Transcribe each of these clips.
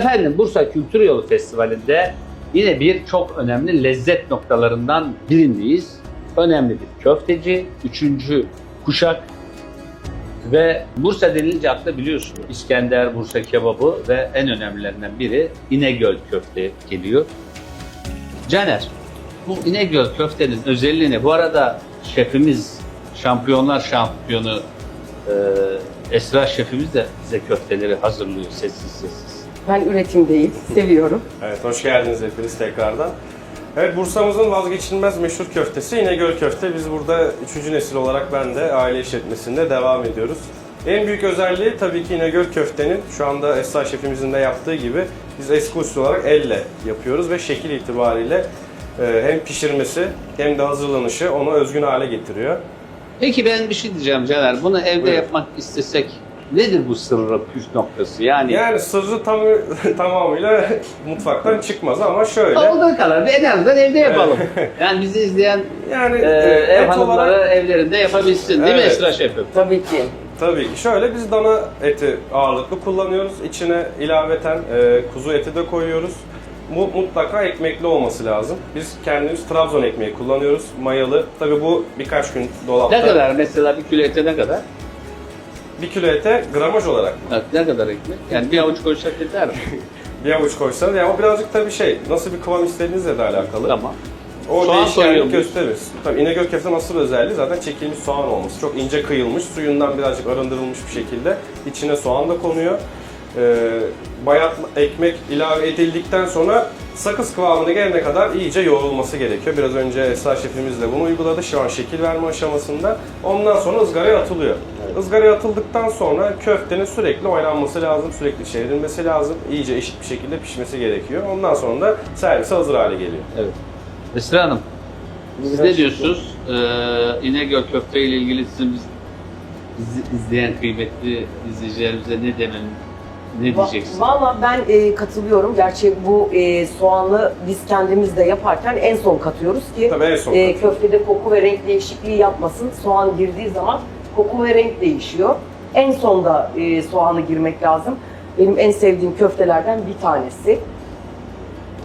Efendim Bursa Kültür Yolu Festivali'nde yine bir çok önemli lezzet noktalarından birindeyiz. Önemli bir köfteci, üçüncü kuşak ve Bursa denilince akla biliyorsunuz İskender, Bursa kebabı ve en önemlilerinden biri İnegöl köfte geliyor. Caner, bu İnegöl köftenin özelliği ne? Bu arada şefimiz, şampiyonlar şampiyonu e, Esra şefimiz de bize köfteleri hazırlıyor sessiz sessiz. Ben üretim değil, seviyorum. Evet, hoş geldiniz hepiniz tekrardan. Evet, Bursa'mızın vazgeçilmez meşhur köftesi İnegöl köfte. Biz burada üçüncü nesil olarak ben de aile işletmesinde devam ediyoruz. En büyük özelliği tabii ki İnegöl köftenin şu anda Esra şefimizin de yaptığı gibi biz eski usul olarak elle yapıyoruz ve şekil itibariyle e, hem pişirmesi hem de hazırlanışı onu özgün hale getiriyor. Peki ben bir şey diyeceğim Caner. Bunu evde Buyurun. yapmak istesek nedir bu sırrı, püf noktası? Yani, Yani sırrı tam tamamıyla mutfaktan çıkmaz ama şöyle. olduğu kadar bir en azından evde yapalım. yani bizi izleyen Yani e, e, ev et hanımları olarak evlerinde yapabilsin değil mi Evet. Esra şefim? Tabii ki. Tabii ki. Şöyle biz dana eti ağırlıklı kullanıyoruz. İçine ilaveten e, kuzu eti de koyuyoruz. Bu mutlaka ekmekli olması lazım. Biz kendimiz Trabzon ekmeği kullanıyoruz. Mayalı. Tabii bu birkaç gün dolapta. Ne kadar mesela bir kilo ete ne kadar? Bir kilo ete gramaj olarak Evet, ne kadar ekmek? Yani bir avuç koysak yeter mi? bir avuç koysanız. Yani o birazcık tabii şey, nasıl bir kıvam istediğinizle de alakalı. tamam. O Soğan değişkenlik gösterir. Tabii İnegöl köftenin asıl özelliği zaten çekilmiş soğan olması. Çok ince kıyılmış, suyundan birazcık arındırılmış bir şekilde. içine soğan da konuyor. Ee, bayat ekmek ilave edildikten sonra sakız kıvamına gelene kadar iyice yoğrulması gerekiyor. Biraz önce Esra şefimiz de bunu uyguladı. Şu an şekil verme aşamasında. Ondan sonra ızgaraya atılıyor. Izgaraya atıldıktan sonra köftenin sürekli oynanması lazım, sürekli çevrilmesi lazım. İyice eşit bir şekilde pişmesi gerekiyor. Ondan sonra da servise hazır hale geliyor. Evet. Esra Hanım, siz ne diyorsunuz? Ee, İnegöl köfte ile ilgili sizin biz- bizi izleyen kıymetli izleyicilerimize ne demen, ne Va- diyeceksiniz? Valla ben e, katılıyorum. Gerçi bu e, soğanlı biz kendimiz de yaparken en son katıyoruz ki Tabii en son e, köftede koku ve renk değişikliği yapmasın. Soğan girdiği zaman koku ve renk değişiyor. En sonda e, soğanı girmek lazım. Benim en sevdiğim köftelerden bir tanesi.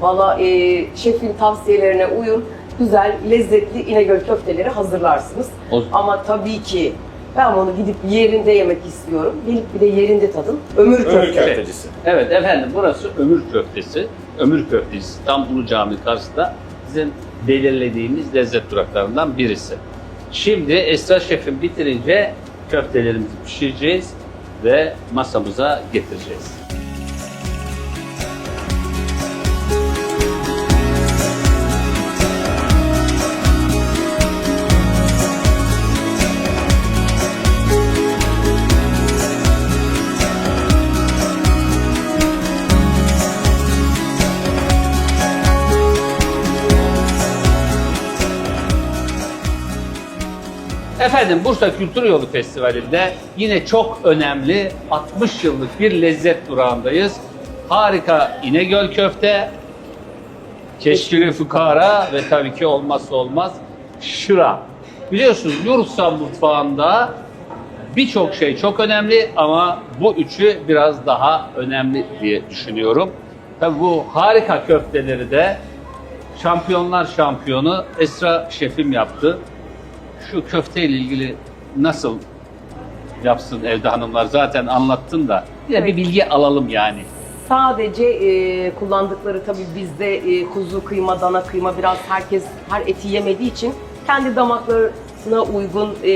Valla e, şefin tavsiyelerine uyun. Güzel, lezzetli İnegöl köfteleri hazırlarsınız. O- Ama tabii ki ben bunu gidip yerinde yemek istiyorum. Gelip bir de yerinde tadın. Ömür köfte. Ömür köftecisi. Evet efendim burası Ömür Köftesi. Ömür Köftesi tam Ulu Cami karşısında bizim belirlediğimiz lezzet duraklarından birisi. Şimdi Esra Şef'im bitirince köftelerimizi pişireceğiz ve masamıza getireceğiz. Efendim Bursa Kültür Yolu Festivali'nde yine çok önemli 60 yıllık bir lezzet durağındayız. Harika İnegöl köfte, keşkülü fukara ve tabii ki olmazsa olmaz şıra. Biliyorsunuz Yurtsan mutfağında birçok şey çok önemli ama bu üçü biraz daha önemli diye düşünüyorum. Tabii bu harika köfteleri de şampiyonlar şampiyonu Esra Şefim yaptı şu köfte ile ilgili nasıl yapsın evde hanımlar zaten anlattın da yine bir bilgi alalım yani. Sadece e, kullandıkları tabii bizde e, kuzu kıyma, dana kıyma biraz herkes her eti yemediği için kendi damaklarına uygun e,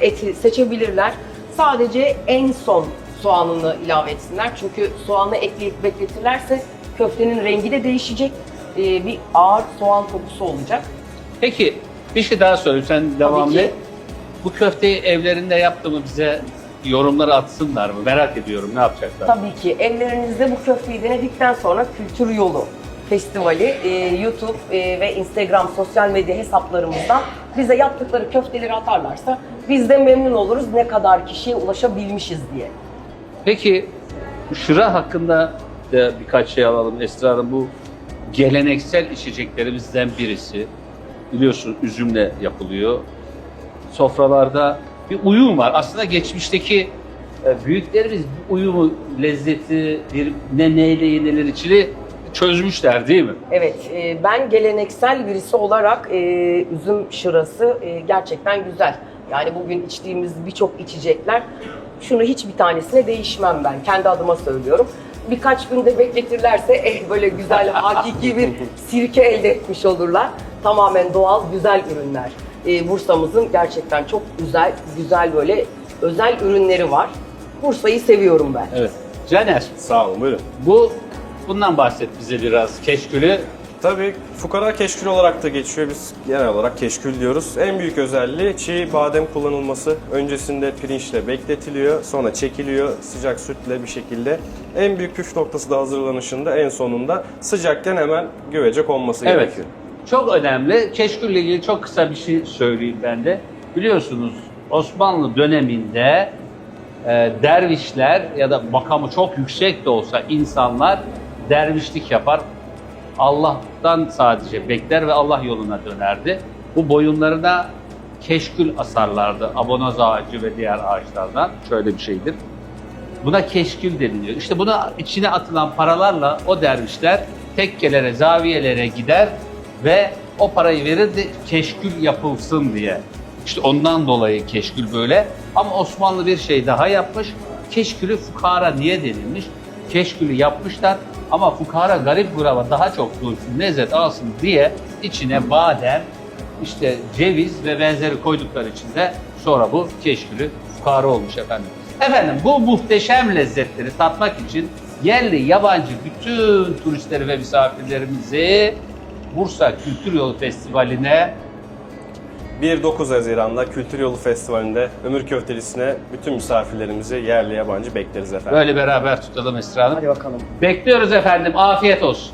eti seçebilirler. Sadece en son soğanını ilave etsinler. Çünkü soğanı ekleyip bekletirlerse köftenin rengi de değişecek. E, bir ağır soğan kokusu olacak. Peki bir şey daha söyle sen devamlı. ki. Bu köfteyi evlerinde yaptı mı bize yorumları atsınlar mı? Merak ediyorum ne yapacaklar. Tabii ki evlerinizde bu köfteyi denedikten sonra Kültür Yolu Festivali e, YouTube e, ve Instagram sosyal medya hesaplarımızdan bize yaptıkları köfteleri atarlarsa biz de memnun oluruz ne kadar kişiye ulaşabilmişiz diye. Peki şıra hakkında da birkaç şey alalım Esra Hanım. Bu geleneksel içeceklerimizden birisi. Biliyorsun üzümle yapılıyor. Sofralarda bir uyum var. Aslında geçmişteki e, büyüklerimiz bu uyumu, lezzeti, bir ne neyle yenilir içini çözmüşler değil mi? Evet, e, ben geleneksel birisi olarak e, üzüm şırası e, gerçekten güzel. Yani bugün içtiğimiz birçok içecekler, şunu hiçbir tanesine değişmem ben. Kendi adıma söylüyorum. Birkaç günde bekletirlerse eh böyle güzel, hakiki bir sirke elde etmiş olurlar. Tamamen doğal, güzel ürünler. E, Bursa'mızın gerçekten çok güzel, güzel böyle özel ürünleri var. Bursa'yı seviyorum ben. Evet. Caner, Sağ olun buyurun. bu bundan bahset bize biraz. Keşkülü Tabii fukara keşkül olarak da geçiyor. Biz genel olarak keşkül diyoruz. En büyük özelliği çiğ badem kullanılması. Öncesinde pirinçle bekletiliyor, sonra çekiliyor sıcak sütle bir şekilde. En büyük püf noktası da hazırlanışında en sonunda sıcakken hemen güvece konması Evet. gerekiyor. Çok önemli. Keşkülle ilgili çok kısa bir şey söyleyeyim ben de. Biliyorsunuz Osmanlı döneminde e, dervişler ya da makamı çok yüksek de olsa insanlar dervişlik yapar. Allah'tan sadece bekler ve Allah yoluna dönerdi. Bu boyunlarına keşkül asarlardı. Abonoz ağacı ve diğer ağaçlardan. Şöyle bir şeydir. Buna keşkül deniliyor. İşte buna içine atılan paralarla o dervişler tekkelere, zaviyelere gider ve o parayı verirdi keşkül yapılsın diye. İşte ondan dolayı keşkül böyle. Ama Osmanlı bir şey daha yapmış. Keşkülü fukara niye denilmiş? Keşkülü yapmışlar ama fukara garip guraba daha çok duysun, lezzet alsın diye içine badem, işte ceviz ve benzeri koydukları için de sonra bu keşkülü fukara olmuş efendim. Efendim bu muhteşem lezzetleri tatmak için yerli yabancı bütün turistleri ve misafirlerimizi Bursa Kültür Yolu Festivali'ne 1-9 Haziran'da Kültür Yolu Festivali'nde Ömür Köftelisi'ne bütün misafirlerimizi yerli yabancı bekleriz efendim. böyle beraber tutalım Esra Hanım. Hadi bakalım. Bekliyoruz efendim. Afiyet olsun.